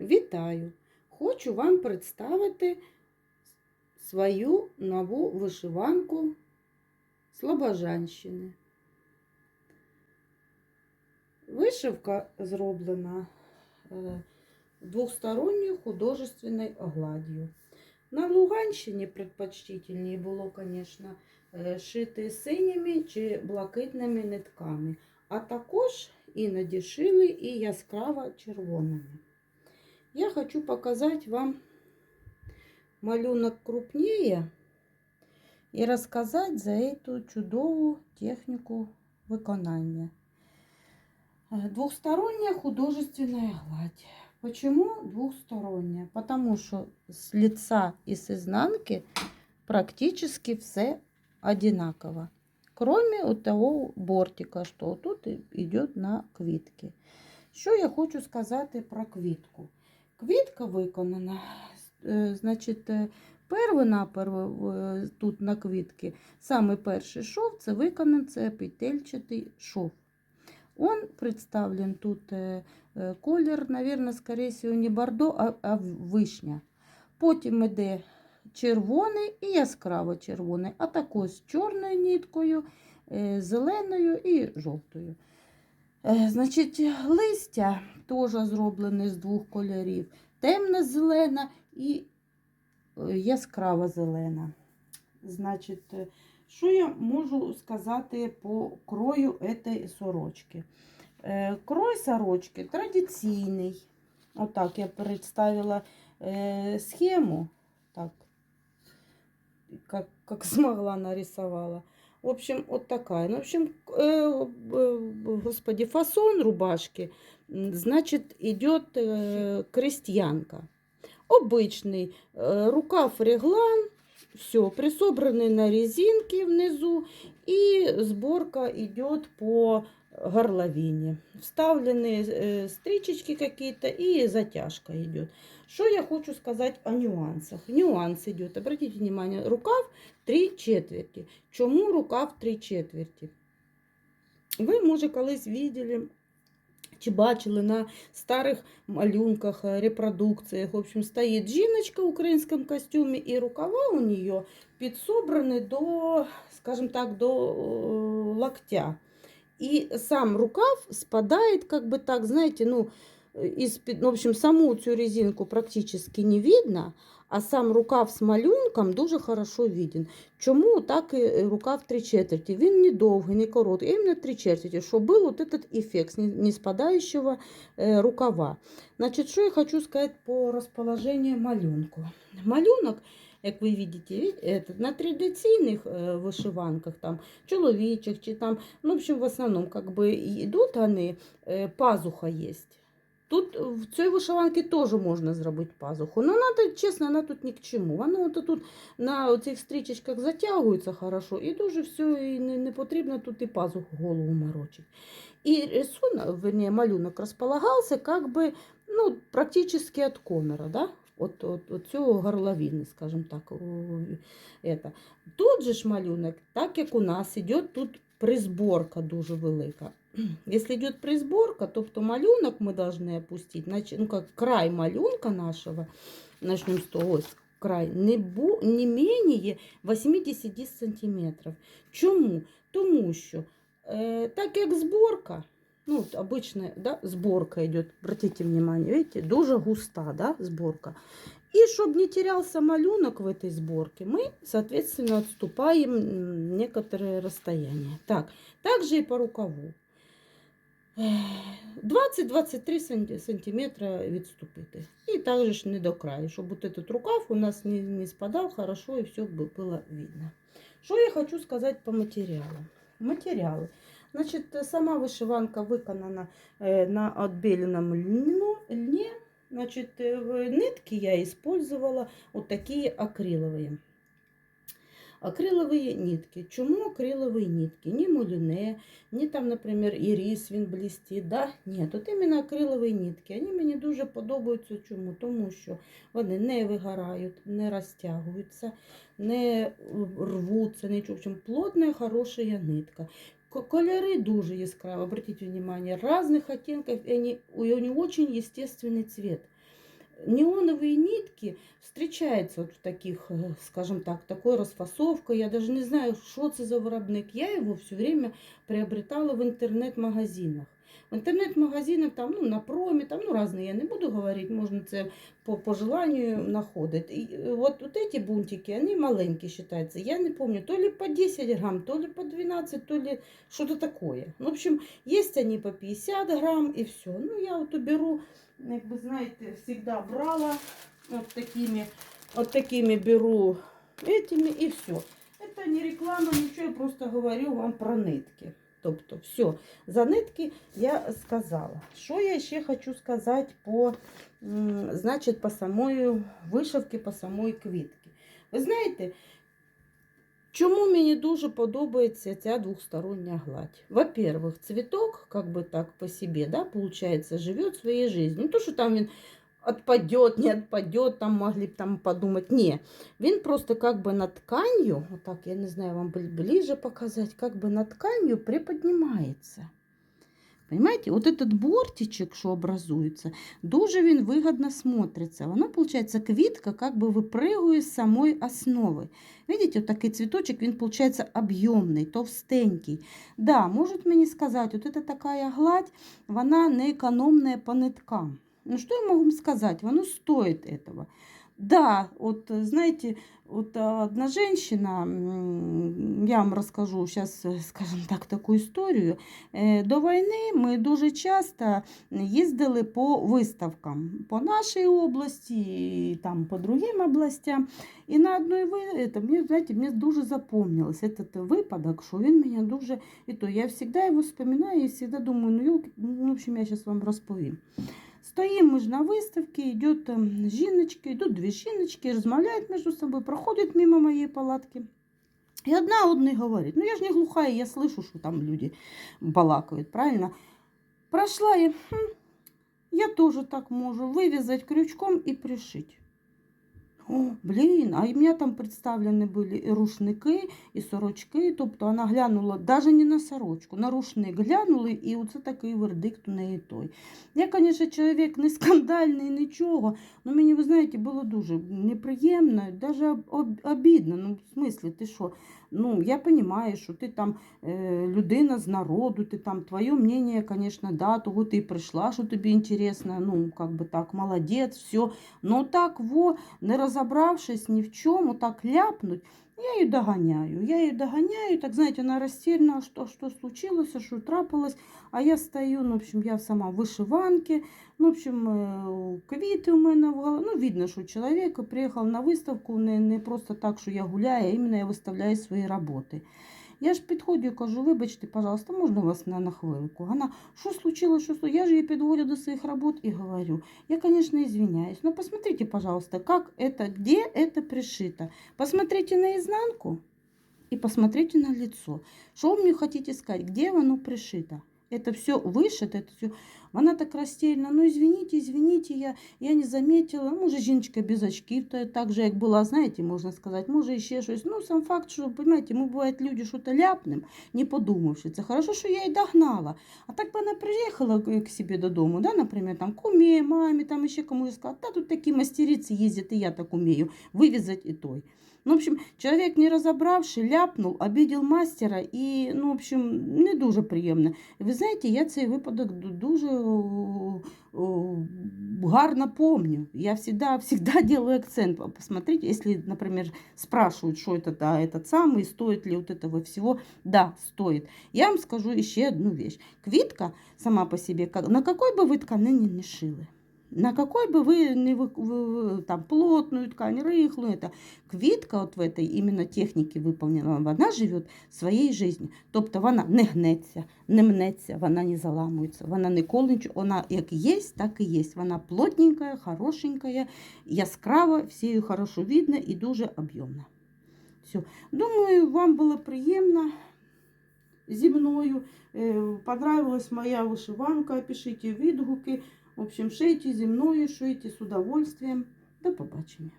Вітаю! Хочу вам представити свою нову вишиванку Слобожанщини. Вишивка зроблена е, двосторонньою художественною гладдю. На Луганщині предпочтительніше було, звісно, е, шити синіми чи блакитними нитками, а також іноді шили і яскраво червоними. Я хочу показать вам малюнок крупнее і розказати за эту чудову техніку виконання. Э, Двухсторонняя художественная гладь. Почему двухсторонняя? Потому что с лица и с изнанки практически все одинаково. Кроме вот того бортика, что вот тут и- идет на квітки. Що я хочу сказати про квітку? Квітка виконана, е, значить, е, перво-наперво е, тут на квітки, саме перший шов це виконаний це петельчатий шов. Он представлен тут колір, мабуть, скоріше всього, не бордо, а, вишня. Потім йде червоний і яскраво червоний, а також з чорною ніткою, зеленою і жовтою. Е, Значить, листя теж зроблене з двох кольорів: темно-зелена і е, яскраво зелена. Значить, е, що я можу сказати по крою цієї сорочки? Крой сорочки традиційний. Отак я представила схему. Так, как, как смогла нарисовала. В общем, вот такая. Ну, в общем, э, э, господи, фасон рубашки, м, значит, идет э, крестьянка. Обычный э, рукав реглан, все, присобранный на резинке внизу, и сборка идет по горловине. Вставлены э, стричечки какие-то и затяжка идет. Что я хочу сказать о нюансах? Нюанс идет, обратите внимание, рукав 3 четверті. Чому рукав 3 четверті? Ви, може, колись видели чи бачили на старих малюнках, е, репродукціях. В общем, стоїть жіночка в українському костюмі, і рукава у неї підсобрані до, скажімо так, до о, локтя. І сам рукав спадає, как бы так, знаете, ну, из, ну, в общем, саму цю резинку практически не видно, а сам рукав з малюнком дуже хорошо виден. Чому так і рукав три четверті? Він не довгий, не короткий, а іменно три четверті, щоб був вот этот ефект не, не спадаючого е, рукава. Значить, що я хочу сказати по розположенню малюнку. Малюнок, як ви бачите, этот, на традиційних е, вишиванках, там, чоловічих, чи там, ну, в общем, в основному, как бы, йдуть вони, е, пазуха є. Тут в цій вишиванці теж можна зробити пазуху. Ну, вона, чесно, вона тут ні к чому. Вона от тут на цих стрічечках затягується хорошо, і дуже все, і не, не потрібно тут і пазуху голову морочити. І рисунок, вернее, малюнок розполагався как би, ну, практически від комера, да? От, от, от цього горловини, скажімо так. у- Это. Тут же ж малюнок, так як у нас іде тут призборка дуже велика. Если идет присборка, то, то малюнок мы должны опустить, нач- ну как край малюнка нашего, начнем с того, ось край, не, бу, не менее 80 сантиметров. Чому? Тому що е, так як зборка, ну от обычная да, зборка идет, обратите внимание, видите, дуже густа да, зборка. И чтобы не терялся малюнок в этой сборке, мы, соответственно, отступаем м, некоторое расстояние. Так, также и по рукаву. 20-23 сантиметра відступити. І також ж не до краю, щоб вот этот рукав у нас не, не спадав хорошо і все бу- було видно. Що я хочу сказати по матеріалу? Матеріали. Значить, сама вишиванка виконана е, на отбеленном льну- льне. Значит, э, в нитки я использовала вот такие акриловые. Акриловые нитки. Чому акриловые нитки? Не муліне, не там, наприклад, ірис він блістить. Да? Ні, тут іменно акрилові нитки. Вони мені дуже подобаються. Чому? Тому що вони не вигорають, не розтягуються, не рвуться, нічого. В общем, плотна, хороша нитка. К- Кольори дуже яскраві, обратите внимание, разных оттенков, и они, у нее очень естественный цвет. неоновые нитки встречаются вот в таких, э, скажем так, такой расфасовкой. Я даже не знаю, что это за виробник. Я его все время приобретала в интернет-магазинах. В интернет-магазинах там, ну, на промі, там, ну, разные, я не буду говорить, можна це по, по желанию находить. И э, вот, вот эти бунтики, они маленькие считаются. Я не помню, то ли по 10 грамм, то ли по 12, то ли что-то такое. Ну, в общем, есть они по 50 грамм и все. Ну, я вот беру, как бы, знаете, всегда брала вот такими, вот такими беру этими и все. Это не реклама, ничего, я просто говорю вам про нитки. Тобто, все, за нитки я сказала. Що я ще хочу сказати по, значить, по самої вишивки, по самої квітки. Ви знаєте, чому мені дуже подобається ця двостороння гладь? Во-первых, цветок, как бы так по себе, да, получается, живет своей жизнью. Не то, що там він отпадет, не отпадет, там могли б там подумать. Не, він просто как бы над тканью, вот так, я не знаю, вам бли- ближе показать, как бы над тканью приподнимается. Понимаете, вот этот бортичек, що образується, дуже він вигідно смотриться. Воно, получается, квітка как бы випригує з самої основи. Видите, вот такий цвіточок, він, получается, об'ємний, товстенький. Да, можуть мені сказати, вот это такая гладь, вона не економна по ниткам. Ну, что я могу сказать? Оно стоит этого. Да, вот э, знаете, вот а, одна женщина, м, я вам расскажу сейчас, скажем так, таку історію. Е, До війни ми дуже часто їздили по виставкам по нашій області, і там по другим областям. І на одной ви- это, мені, знаєте, мені дуже запомнилось этот випадок, що він мене дуже. І то я завжди його вспоминаю і завжди думаю, ну, ёлки, ну, в общем, я зараз вам розповім. Стоим мы же на выставке, идет там жіночки, идут две жіночки, розмовляють между собой, проходят мимо моей палатки. И одна одной говорит, ну я же не глухая, я слышу, что там люди балакают, правильно? Прошла и, хм, я тоже так можу вывязать крючком и пришить. О, блін, а у мене там представлені були і рушники, і сорочки. Тобто вона глянула навіть не на сорочку, на рушник глянули, і оце такий вердикт у неї той. Я, звісно, чоловік не скандальний, нічого. але мені, ви знаєте, було дуже неприємно, навіть об- обідно. Ну, в смислі, ти що? Ну, я розумію, що ти там е, людина з народу, ти там твоє мнение, звісно, да, того ти прийшла, що тобі інтересно, ну, как би так, молодець, все. Ну так, во, не розібравшись ні в чому, так ляпнуть, я її доганяю. Я її доганяю, так, знаєте, вона розсільна, що, що случилося, що трапилось, а я стою, ну, в общем, я сама в вишиванці, ну, в общем, е, квіти у мене в голові. Ну, видно, що чоловік приїхав на виставку не, не просто так, що я гуляю, а іменно я виставляю свої роботи. Я ж підходжу і кажу, вибачте, пожалуйста, можна вас на, на хвилинку? Вона, що случилось, що случилось? Я ж її підводю до своїх робот і говорю, я, конечно, извиняюсь, но посмотрите, пожалуйста, как это, где это пришито. Посмотрите на изнанку и посмотрите на лицо. Что вы мне хотите сказать, где оно пришито? Это все вышито, это все. Она так растеряна. Ну, извините, извините, я, я не заметила. Може, жіночка без очків, то так же, як була, знаєте, можна сказати, може, ще щось. Ну, сам факт, що, понимаете, ми, буває, люди що-то ляпнем, не подумавши. Це хорошо, що я її догнала. А так би вона приїхала к к себе додому, да, наприклад, там, к кумі, мамі, там ще комусь сказала, та тут такі мастериці їздять, і я так умею, вивізати і той. Ну, в общем, чоловік, не розібравши, ляпнув, обідів мастера і, ну, в общем, не дуже приємно. Ви знаєте, я цей випадок ду- дуже о, о, гарно помню. Я всегда, всегда делаю акцент. Посмотрите, если, например, спрашивают, что это, да, этот самый, стоит ли вот этого всего, да, стоит. Я вам скажу еще одну вещь. Квитка сама по себе, на какой бы вы тканине не шили, на какой бы вы не вы, вы- там плотную ткань, рыхлую, это квітка от в этой именно техніці виповнена, вона живе своєю життю. Тобто вона не гнеться, не мнеться, вона не заламується, вона ніколи нічого, вона як є, так і є. Вона плотненька, хорошенька, яскрава, всією хорошо видно і дуже об'ємна. Все. Думаю, вам було приємно зі мною. Е, Понравилась моя вишиванка, пишіть відгуки. В общем, шейте зі мною, шийте з удовольствием. До побачення.